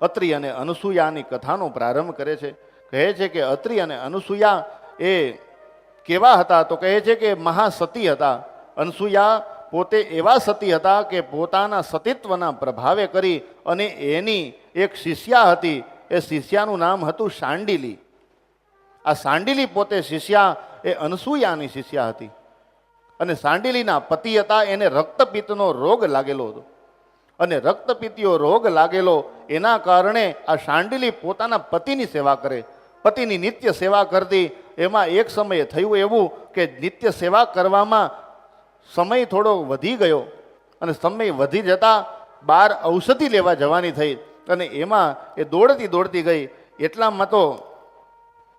અત્રિ અને અનુસૂયાની કથાનો પ્રારંભ કરે છે. કહે છે કે અત્રિ અને અનુસૂયા એ કેવા હતા? તો કહે છે કે મહાસતી હતા. અનસૂયા પોતે એવા સતી હતા કે પોતાના સતીત્વના પ્રભાવે કરી અને એની એક શિષ્યા હતી. એ શિષ્યાનું નામ હતું શાંડિલી આ સાંડિલી પોતે શિષ્યા એ અનસૂયાની શિષ્યા હતી. અને સાંડિલીના પતિ હતા. એને રક્તપિત્તનો રોગ લાગેલો હતો. અને રક્તપિત્તીયો રોગ લાગેલો, એના કારણે આ શાંડિલી પોતાના પતિની સેવા કરે. પતિની નિત્ય સેવા કરતી, એમાં એક સમયે થયું એવું કે નિત્ય સેવા કરવામાં સમય થોડો વધી ગયો અને સમય વધી જતાં બહાર ઔષધિ લેવા જવાની થઈ અને એમાં એ દોડતી દોડતી ગઈ. એટલામાં તો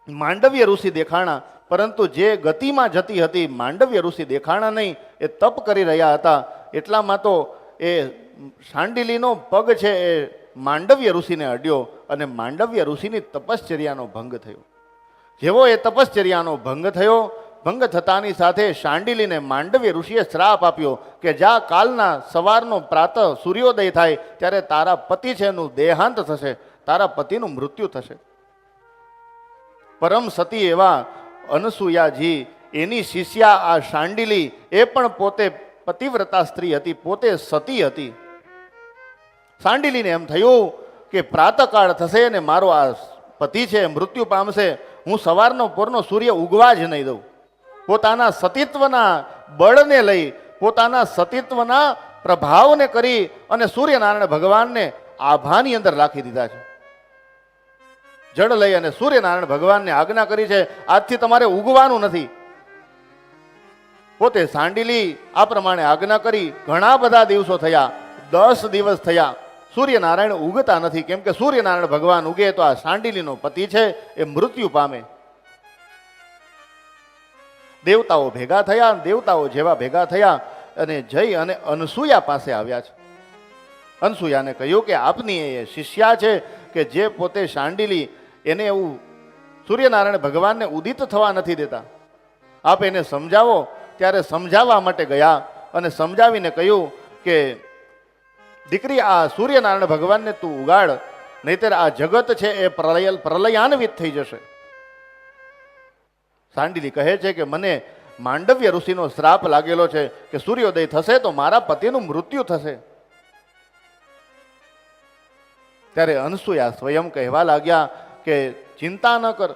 માંડવ્ય ઋષિ દેખાણા, પરંતુ જે ગતિમાં જતી હતી માંડવ્ય ઋષિ દેખાણા નહીં, એ તપ કરી રહ્યા હતા. એટલામાં તો એ શાંડિલીનો પગ છે એ માંડવ્ય ઋષિને અડ્યો અને માંડવ્ય ઋષિની તપશ્ચર્યાનો ભંગ થયો. જેવો એ તપશ્ચર્યાનો ભંગ થયો, ભંગ થતાની સાથે શાંડિલીને માંડવ્ય ઋષિએ શ્રાપ આપ્યો કે જા કાલના સવારનો પ્રાતઃ સૂર્યોદય થાય ત્યારે તારા પતિ છે એનું દેહાંત થશે, તારા પતિનું મૃત્યુ થશે. પરમ સતી એવા અનસુયાજી, એની શિષ્યા આ શાંડિલી એ પણ પોતે પતિવ્રતા સ્ત્રી હતી, પોતે સતી હતી. શાંડિલીને એમ થયું કે પ્રાતકાળ થશે ને મારો આ પતિ છે, મૃત્યુ પામશે, હું સવારનો પોરનો સૂર્ય ઉગવા જ નહીં દઉં. પોતાના સતીત્વના બળને લઈ, પોતાના સતીત્વના પ્રભાવને કરી અને સૂર્યનારાયણ ભગવાનને આભાની અંદર રાખી દીધા છે. જળ લઈ અને સૂર્યનારાયણ ભગવાનને આજ્ઞા કરી છે, આજથી તમારે ઉગવાનું નથી. પોતે સાંડીલી આ પ્રમાણે આજ્ઞા કરી ઘણા બધા દિવસો થયા, દસ દિવસ થયા. સૂર્યનારાયણ ઉગતા નથી. કેમ કે સૂર્યનારાયણ ભગવાન ઉગે તો આ સાંડીલીનો પતિ છે, એ મૃત્યુ પામે. દેવતાઓ ભેગા થયા, દેવતાઓ જેવા ભેગા થયા અને જઈ અને અનસૂયા પાસે આવ્યા છે. અનસૂયાને કહ્યું કે આપની એ શિષ્યા છે કે જે પોતે શાંડિલી એને એવું સૂર્યનારાયણ ભગવાનને ઉદિત થવા નથી દેતા. આપ એને સમજાવો ત્યારે સમજાવવા માટે ગયા અને સમજાવીને કહ્યું કે, દીકરી, આ સૂર્યનારાયણ ભગવાનને તું ઉગાડ, નહીતર આ જગત છે એ પ્રલય, પ્રલયાન્વિત થઈ જશે. સાંડિલી કહે છે કે, મને માંડવ્ય ઋષિનો શ્રાપ લાગેલો છે કે સૂર્યોદય થશે તો મારા પતિનું મૃત્યુ થશે. ત્યારે અંશુયા સ્વયં કહેવા લાગ્યા કે, ચિંતા ન કર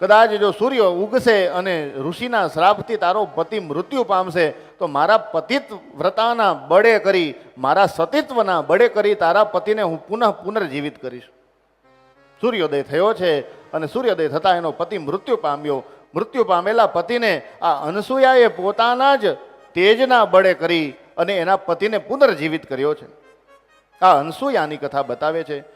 કદાચ જો સૂર્ય ઉગશે અને ઋષિના શ્રાપથી તારો પતિ મૃત્યુ પામશે, તો મારા પતિત વ્રતાના બળે કરી, મારા સતીત્વના બળે કરી તારા પતિને હું પુનઃ પુનર્જીવિત કરીશ. સૂર્યોદય થયો છે અને સૂર્યોદય થતાં એનો પતિ મૃત્યુ પામ્યો. મૃત્યુ પામેલા પતિને આ અનસૂયાએ પોતાના જ તેજના બળે કરી અને એના પતિને પુનર્જીવિત કર્યો છે. આ અનસૂયાની કથા બતાવે છે